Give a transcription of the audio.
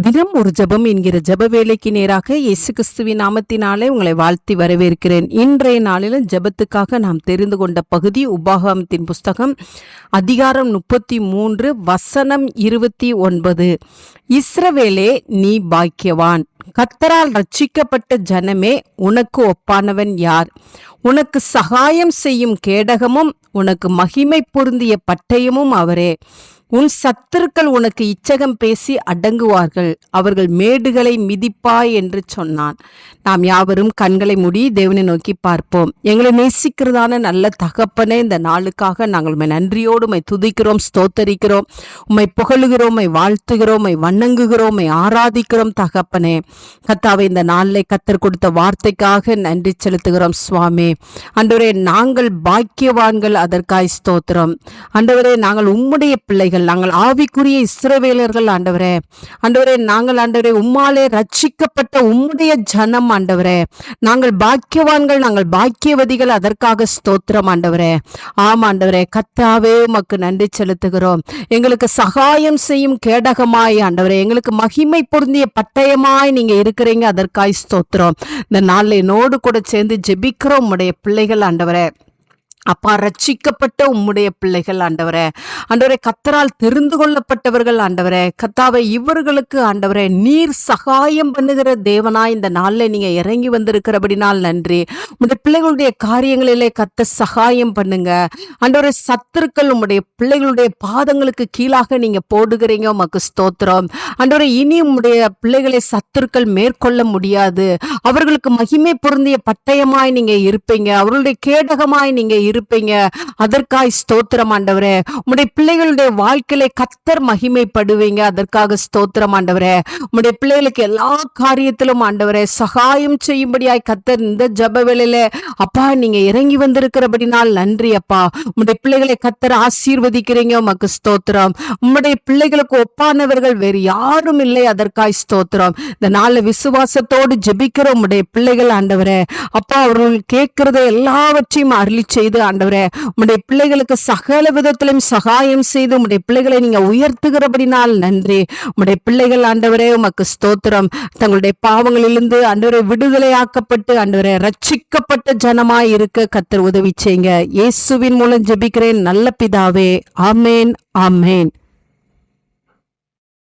தினம் ஒரு ஜெபம் என்கிற ஜப வேலைக்கு நேராக இயேசு கிறிஸ்துவின் நாமத்தினாலே உங்களை வாழ்த்தி வரவேற்கிறேன். இன்றைய நாளிலும் ஜெபத்துக்காக நாம் தெரிந்து கொண்ட பகுதி உபாகமத்தின் புஸ்தகம் அதிகாரம் முப்பத்தி மூன்று வசனம் இருபத்தி ஒன்பது. இஸ்ரவேலே நீ பாக்கியவான். கத்தரால் ரட்சிக்கப்பட்ட ஜனமே உனக்கு ஒப்பானவன் யார்? உனக்கு சகாயம் செய்யும் கேடகமும் உனக்கு மகிமை பொருந்திய பட்டயமும் அவரே. உன் சத்துருக்கள் உனக்கு இச்சகம் பேசி அடங்குவார்கள். அவர்கள் மேடுகளை மிதிப்பாய் என்று சொன்னான். நாம் யாவரும் கண்களை மூடி தேவனை நோக்கி பார்ப்போம். எங்களை நேசிக்கிறதான நல்ல தகப்பனே இந்த நாளுக்காக நாங்கள் உண்மை நன்றியோடு உம்மை துதிக்கிறோம் ஸ்தோத்தரிக்கிறோம். உம்மை புகழுகிறோம் உண்மை வாழ்த்துகிறோம் உண்மை வணங்குகிறோம் உண்மை ஆராதிக்கிறோம் தகப்பனே. கத்தாவை இந்த நாளில் கத்தர் கொடுத்த வார்த்தைக்காக நன்றி செலுத்துகிறோம் சுவாமி. அண்டவரே நாங்கள் பாக்கியவான்கள் அதற்காய் ஸ்தோத்திரம். ஆண்டவரே நாங்கள் உம்முடைய பிள்ளைகள் நாங்கள் ஆவிக்குரிய இஸ்ரவேலர்கள் ஆண்டவரே. ஆண்டவரே நாங்கள் ஆண்டவரே உம்மாலே ரட்சிக்கப்பட்ட உம்முடைய ஜனம் ஆண்டவரே. நாங்கள் பாக்கியவான்கள் நாங்கள் பாக்கியவதிகள் அதற்காக ஸ்தோத்திரம் ஆண்டவரே. ஆம் ஆண்டவரே கத்தாவே உமக்கு நன்றி செலுத்துகிறோம். எங்களுக்கு சகாயம் செய்யும் கேடகமாய் ஆண்டவரே. எங்களுக்கு மகிமை பொருந்திய பட்டயமாய் நீங்க இருக்கிறீங்க அதற்காய் ஸ்தோத்திரம். இந்த நாளில் என்னோடு கூட சேர்ந்து ஜெபிக்கிறோம் உடைய பிள்ளைகள் ஆண்டவரே. அப்பா ரட்சிக்கப்பட்ட உம்முடைய பிள்ளைகள் ஆண்டவரே. ஆண்டவரே கத்தரால் தெரிந்து கொள்ளப்பட்டவர்கள் ஆண்டவரே. கத்தாவை இவர்களுக்கு ஆண்டவரே நீர் சகாயம் பண்ணுகிற தேவனா இந்த நாளில் நீங்க இறங்கி வந்திருக்கிறபடினால் நன்றி. உங்களுடைய பிள்ளைகளுடைய காரியங்களிலே கத்த சகாயம் பண்ணுங்க. ஆண்டவரே சத்துருக்கள் உம்முடைய பிள்ளைகளுடைய பாதங்களுக்கு கீழாக நீங்க போடுகிறீங்க உமக்கு ஸ்தோத்திரம். ஆண்டவரே இனி உம்முடைய பிள்ளைகளை சத்துருக்கள் மேற்கொள்ள முடியாது. அவர்களுக்கு மகிமை பொருந்திய பட்டயமாய் நீங்க இருப்பீங்க. அவர்களுடைய கேடகமாய் நீங்க இருப்பீங்க. அதற்காய் ஸ்தோத்திரம் ஆண்டவரே. உம்முடைய பிள்ளைகளுடைய வாழ்க்கையில கத்தர் மகிமைப்படுவீங்க. அதற்காக ஸ்தோத்திரம் ஆண்டவரே. உம்முடைய பிள்ளைகளுக்கு எல்லா காரியத்திலும் ஆண்டவரே சகாயம் செய்யும்படியாய் கத்தர் இந்த ஜப வேலையில அப்பா நீங்க இறங்கி வந்திருக்கிறபடினால் நன்றி அப்பா. உம்முடைய பிள்ளைகளை கத்தர் ஆசீர்வதிக்கிறீங்க. உமக்கு ஸ்தோத்திரம். உம்முடைய பிள்ளைகளுக்கு ஒப்பானவர்கள் வேறு யாரும் இல்லை. அதற்காய் ஸ்தோத்திரம். இந்த நாள்ல விசுவாசத்தோடு ஜெபிக்கிற உம்முடைய பிள்ளைகள் ஆண்டவரே. அப்பா அவர்கள் கேட்கிறத எல்லாவற்றையும் அருளி செய்து ஆண்டவரே உம்முடைய பிள்ளைகளுக்கு சகல விதத்திலும் சகாயம் செய்து உம்முடைய பிள்ளைகளை நீங்க உயர்த்துகிறபடினால் நன்றி. உம்முடைய பிள்ளைகள் ஆண்டவரே உமக்கு ஸ்தோத்திரம். தங்களுடைய பாவங்களிலிருந்து ஆண்டவரை விடுதலையாக்கப்பட்டு ஆண்டவரே ரட்சிக்கப்பட்ட ஜனமாய் இருக்க கத்தர் உதவி செய்யுங்க. இயேசுவின் மூலம் ஜெபிக்கிறேன். நல்ல பிதாவே. ஆமேன் ஆமேன்.